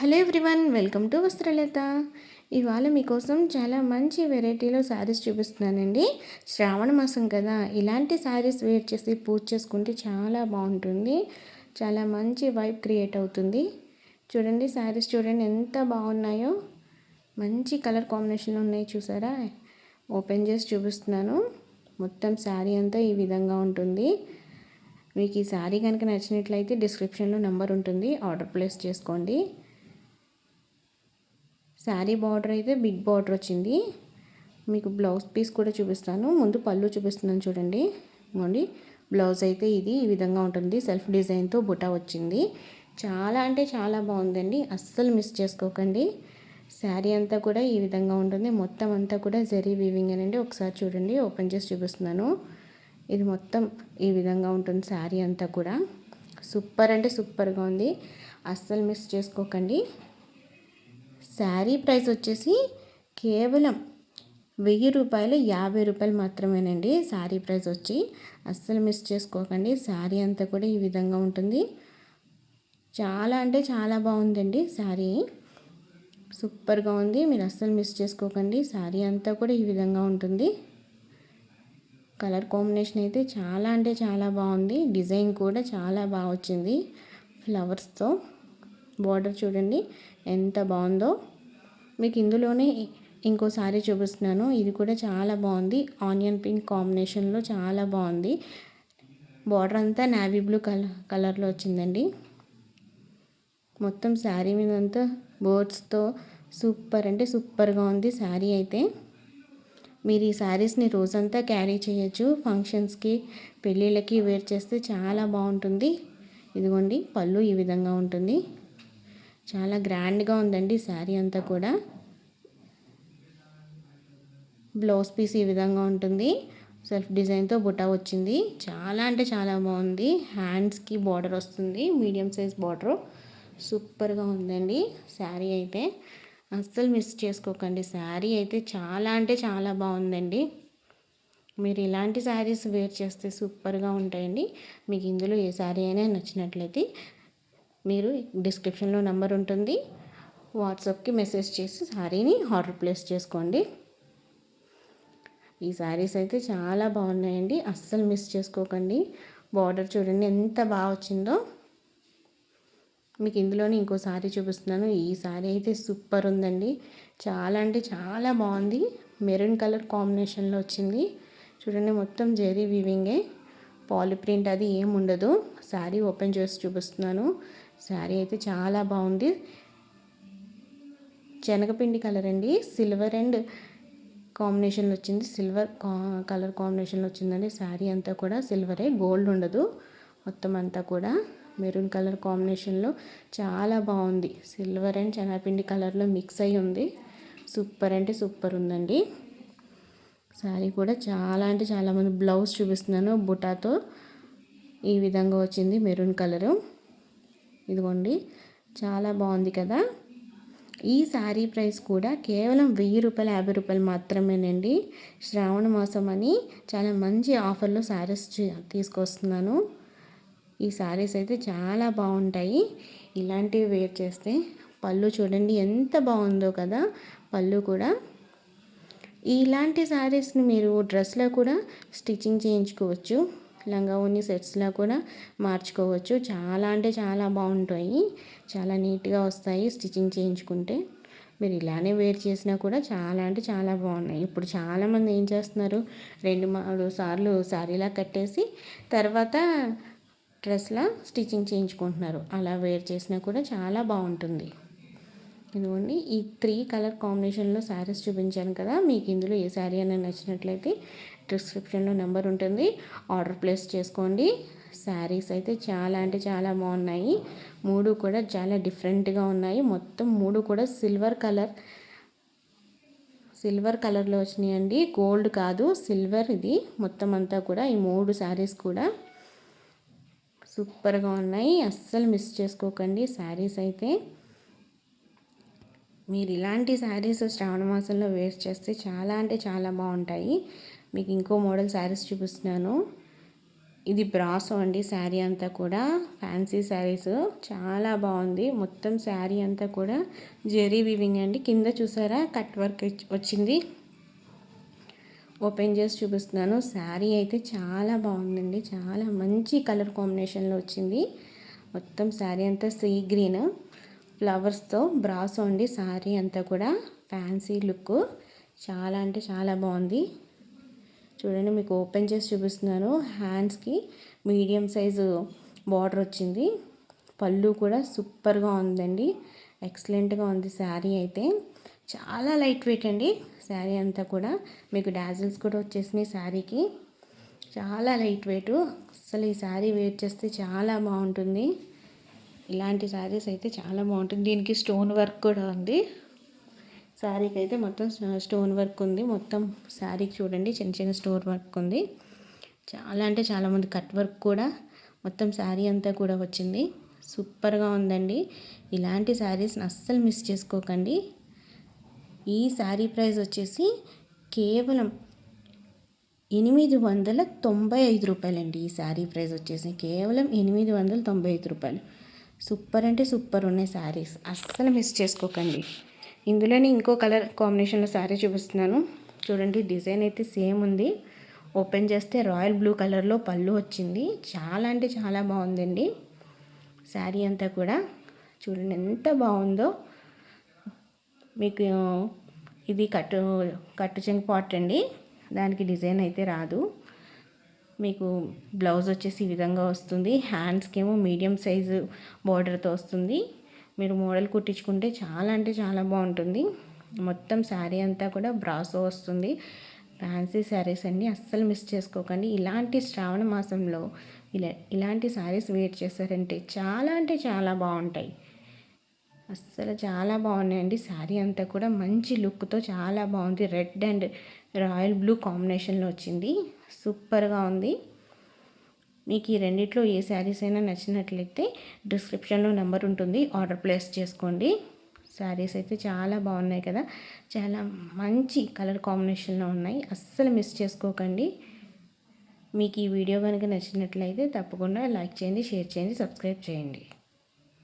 Hello everyone welcome to Vastralatha. ఇవాళ మీకోసం చాలా మంచి వెరైటీలో శారీస్ చూపిస్తున్నానండి. శ్రావణ మాసం కదా ఇలాంటి శారీస్ వేర్ చేసి పూజ చేసుకుంటే చాలా బాగుంటుంది. చాలా మంచి వైబ్ క్రియేట్ అవుతుంది. చూడండి శారీస్ చూడండి ఎంత బాగున్నాయో. మంచి కలర్ కాంబినేషన్లో ఉన్నాయి చూసారా? ఓపెన్ చేసి చూపిస్తున్నాను. మొత్తం శారీ అంతా ఈ విధంగా ఉంటుంది. మీకు ఈ శారీ కనుక నచ్చినట్లయితే డిస్క్రిప్షన్లో నెంబర్ ఉంటుంది ఆర్డర్ ప్లేస్ చేసుకోండి. శారీ బార్డర్ అయితే బిగ్ బార్డర్ వచ్చింది. మీకు బ్లౌజ్ పీస్ కూడా చూపిస్తాను. ముందు పళ్ళు చూపిస్తున్నాను చూడండి. ఇవ్వండి బ్లౌజ్ అయితే ఇది ఈ విధంగా ఉంటుంది. సెల్ఫ్ డిజైన్తో బుటా వచ్చింది. చాలా అంటే చాలా బాగుందండి. అస్సలు మిస్ చేసుకోకండి. శారీ అంతా కూడా ఈ విధంగా ఉంటుంది. మొత్తం అంతా కూడా జరీ వీవింగ్ అనండి. ఒకసారి చూడండి. ఓపెన్ చేసి చూపిస్తున్నాను. ఇది మొత్తం ఈ విధంగా ఉంటుంది శారీ అంతా కూడా. సూపర్ అంటే సూపర్గా ఉంది. అస్సలు మిస్ చేసుకోకండి. శారీ ప్రైస్ వచ్చేసి కేవలం వెయ్యి రూపాయలు యాభై రూపాయలు మాత్రమేనండి శారీ ప్రైస్ వచ్చి. అస్సలు మిస్ చేసుకోకండి. శారీ అంతా కూడా ఈ విధంగా ఉంటుంది. చాలా అంటే చాలా బాగుందండి శారీ. సూపర్గా ఉంది. మీరు అస్సలు మిస్ చేసుకోకండి. శారీ అంతా కూడా ఈ విధంగా ఉంటుంది. కలర్ కాంబినేషన్ అయితే చాలా అంటే చాలా బాగుంది. డిజైన్ కూడా చాలా బాగా వచ్చింది. ఫ్లవర్స్తో బార్డర్ చూడండి. ఎంత బాగుందో. మీకు ఇందులోనే ఇంకో సారీ చూపిస్తున్నాను. ఇది కూడా చాలా బాగుంది. ఆనియన్ పింక్ కాంబినేషన్లో చాలా బాగుంది. బార్డర్ అంతా నావీ బ్లూ కలర్ కలర్లో వచ్చిందండి. మొత్తం శారీ మీద అంతా బర్డ్స్తో సూపర్ అంటే సూపర్గా ఉంది శారీ అయితే. మీరు ఈ శారీస్ని రోజంతా క్యారీ చేయొచ్చు. ఫంక్షన్స్కి పెళ్ళిళ్ళకి వేర్ చేస్తే చాలా బాగుంటుంది. ఇదిగోండి పళ్ళు ఈ విధంగా ఉంటుంది. చాలా గ్రాండ్గా ఉందండి శారీ అంతా కూడా. బ్లౌజ్ పీస్ ఈ విధంగా ఉంటుంది. సెల్ఫ్ డిజైన్తో బుటా వచ్చింది. చాలా అంటే చాలా బాగుంది. హ్యాండ్స్కి బార్డర్ వస్తుంది. Medium size border. సూపర్గా ఉందండి శారీ అయితే. అస్సలు మిస్ చేసుకోకండి. శారీ అయితే చాలా అంటే చాలా బాగుందండి. మీరు ఇలాంటి శారీస్ వేర్ చేస్తే సూపర్గా ఉంటాయండి. మీకు ఇందులో ఏ శారీ అయినా నచ్చినట్లయితే మీరు డిస్క్రిప్షన్లో నెంబర్ ఉంటుంది. వాట్సాప్కి మెసేజ్ చేసి శారీని ఆర్డర్ ప్లేస్ చేసుకోండి. ఈ శారీస్ అయితే చాలా బాగున్నాయండి. అస్సలు మిస్ చేసుకోకండి. బార్డర్ చూడండి ఎంత బాగా వచ్చిందో. మీకు ఇందులోనే ఇంకో శారీ చూపిస్తున్నాను. ఈ శారీ అయితే సూపర్ ఉందండి. చాలా అంటే చాలా బాగుంది. మెరూన్ కలర్ కాంబినేషన్లో వచ్చింది. చూడండి మొత్తం జెరీ వీవింగే. పాలిప్రింట్ అది ఏం ఉండదు. శారీ ఓపెన్ చేసి చూపిస్తున్నాను. శారీ అయితే చాలా బాగుంది. శనగపిండి కలర్ అండి. సిల్వర్ అండ్ కాంబినేషన్లో వచ్చింది. సిల్వర్ కలర్ కాంబినేషన్లో వచ్చిందండి. శారీ అంతా కూడా సిల్వరే గోల్డ్ ఉండదు. మొత్తం అంతా కూడా మెరూన్ కలర్ కాంబినేషన్లో చాలా బాగుంది. సిల్వర్ అండ్ శనగపిండి కలర్లో మిక్స్ అయి ఉంది. సూపర్ అంటే సూపర్ ఉందండి. శారీ కూడా చాలా అంటే చాలామంది బ్లౌజ్ చూపిస్తున్నాను బుటాతో. ఈ విధంగా వచ్చింది మెరూన్ కలరు. ఇదిగోండి చాలా బాగుంది కదా? ఈ శారీ ప్రైస్ కూడా కేవలం వెయ్యి రూపాయలు యాభై రూపాయలు మాత్రమేనండి. శ్రావణ మాసం అని చాలా మంచి ఆఫర్లో శారీస్ తీసుకొస్తున్నాను. ఈ శారీస్ అయితే చాలా బాగుంటాయి. ఇలాంటివి వేర్ చేస్తే పళ్ళు చూడండి ఎంత బాగుందో కదా పళ్ళు కూడా. ఇలాంటి శారీస్ని మీరు డ్రెస్లో కూడా స్టిచ్చింగ్ చేయించుకోవచ్చు. లంగా ఓని సెట్స్లా కూడా మార్చుకోవచ్చు. చాలా అంటే చాలా బాగుంటాయి. చాలా నీట్గా వస్తాయి స్టిచ్చింగ్ చేయించుకుంటే. మీరు ఇలానే వేర్ చేసినా కూడా చాలా అంటే చాలా బాగున్నాయి. ఇప్పుడు చాలామంది ఏం చేస్తున్నారు? రెండు మూడు సార్లు శారీలా కట్టేసి తర్వాత డ్రెస్లా స్టిచ్చింగ్ చేయించుకుంటున్నారు. అలా వేర్ చేసినా కూడా చాలా బాగుంటుంది. ఇదిగోండి ఈ త్రీ కలర్ కాంబినేషన్లో శారీస్ చూపించాను కదా మీకు ఇందులో ఏ శారీ అని నచ్చినట్లయితే డిస్క్రిప్షన్లో నెంబర్ ఉంటుంది ఆర్డర్ ప్లేస్ చేసుకోండి. శారీస్ అయితే చాలా అంటే చాలా బాగున్నాయి మూడు కూడా చాలా డిఫరెంట్గా ఉన్నాయి మొత్తం మూడు కూడా సిల్వర్ కలర్ సిల్వర్ కలర్లో వచ్చినాయండి గోల్డ్ కాదు సిల్వర్ ఇది మొత్తం అంతా కూడా ఈ మూడు శారీస్ కూడా సూపర్గా ఉన్నాయి అస్సలు మిస్ చేసుకోకండి శారీస్ అయితే. మీరు ఇలాంటి శారీస్ శ్రావణ మాసంలో వేస్ట్ చేస్తే చాలా అంటే చాలా బాగుంటాయి. మీకు ఇంకో మోడల్ శారీస్ చూపిస్తున్నాను. ఇది బ్రాసో అండి శారీ అంతా కూడా. ఫ్యాన్సీ శారీస్. చాలా బాగుంది. మొత్తం శారీ అంతా కూడా జెరీ వివింగ్ అండి. కింద చూసారా? కట్ వర్క్ వచ్చింది. ఓపెన్ చేసి చూపిస్తున్నాను. శారీ అయితే చాలా బాగుందండి. చాలా మంచి కలర్ కాంబినేషన్లో వచ్చింది. మొత్తం శారీ అంతా సీ గ్రీన్. ఫ్లవర్స్తో బ్రాస్ ఉండి శారీ అంతా కూడా. Fancy look. చాలా అంటే చాలా బాగుంది. చూడండి మీకు ఓపెన్ చేసి చూపిస్తున్నాను. హ్యాండ్స్కి మీడియం సైజు బార్డర్ వచ్చింది. పళ్ళు కూడా సూపర్గా ఉందండి. ఎక్సలెంట్గా ఉంది శారీ అయితే. చాలా లైట్ వెయిట్ అండి శారీ అంతా కూడా. మీకు డాజిల్స్ కూడా వచ్చేసినాయి శారీకి. చాలా లైట్ వెయిట్. అసలు ఈ శారీ వెయిట్ చేస్తే చాలా బాగుంటుంది. ఇలాంటి శారీస్ అయితే చాలా బాగుంటుంది. దీనికి స్టోన్ వర్క్ కూడా ఉంది. శారీకి అయితే మొత్తం స్టోన్ వర్క్ ఉంది. మొత్తం శారీకి చూడండి చిన్న చిన్న స్టోన్ వర్క్ ఉంది. చాలా అంటే చాలామంది కట్ వర్క్ కూడా మొత్తం శారీ అంతా కూడా వచ్చింది. సూపర్గా ఉందండి. ఇలాంటి శారీస్ని అస్సలు మిస్ చేసుకోకండి. ఈ శారీ ప్రైస్ వచ్చేసి కేవలం ఎనిమిది వందల తొంభై ఐదు రూపాయలండి. ఈ శారీ ప్రైస్ వచ్చేసి కేవలం ఎనిమిది వందల తొంభై ఐదు రూపాయలు. సూపర్ అంటే సూపర్ ఉన్నాయి శారీస్. అస్సలు మిస్ చేసుకోకండి. ఇందులోనే ఇంకో కలర్ కాంబినేషన్లో శారీ చూపిస్తున్నాను. చూడండి డిజైన్ అయితే సేమ్ ఉంది. ఓపెన్ చేస్తే రాయల్ బ్లూ కలర్లో పళ్ళు వచ్చింది. చాలా అంటే చాలా బాగుందండి శారీ అంతా కూడా. చూడండి ఎంత బాగుందో. మీకు ఇది కట్టు కట్టు చెంగు పాట్ అండి. దానికి డిజైన్ అయితే రాదు. మీకు బ్లౌజ్ వచ్చేసి ఈ విధంగా వస్తుంది. హ్యాండ్స్కి ఏమో మీడియం సైజు బార్డర్తో వస్తుంది. మీరు మోడల్ కుట్టించుకుంటే చాలా అంటే చాలా బాగుంటుంది. మొత్తం శారీ అంతా కూడా బ్రాసో వస్తుంది. ఫ్యాన్సీ శారీస్ అండి అస్సలు మిస్ చేసుకోకండి. ఇలాంటి శ్రావణ మాసంలో ఇలా ఇలాంటి శారీస్ వేర్ చేశారంటే చాలా అంటే చాలా బాగుంటాయి. అస్సలు చాలా బాగున్నాయండి. శారీ అంతా కూడా మంచి లుక్తో చాలా బాగుంది. రెడ్ అండ్ రాయల్ బ్లూ కాంబినేషన్లో వచ్చింది. సూపర్గా ఉంది. మీకు ఈ రెండిట్లో ఏ శారీస్ అయినా నచ్చినట్లయితే డిస్క్రిప్షన్లో నెంబర్ ఉంటుంది. ఆర్డర్ ప్లేస్ చేసుకోండి. శారీస్ అయితే చాలా బాగున్నాయి కదా. చాలా మంచి కలర్ కాంబినేషన్లో ఉన్నాయి. అస్సలు మిస్ చేసుకోకండి. మీకు ఈ వీడియో కనుక నచ్చినట్లయితే తప్పకుండా లైక్ చేయండి షేర్ చేయండి సబ్స్క్రైబ్ చేయండి.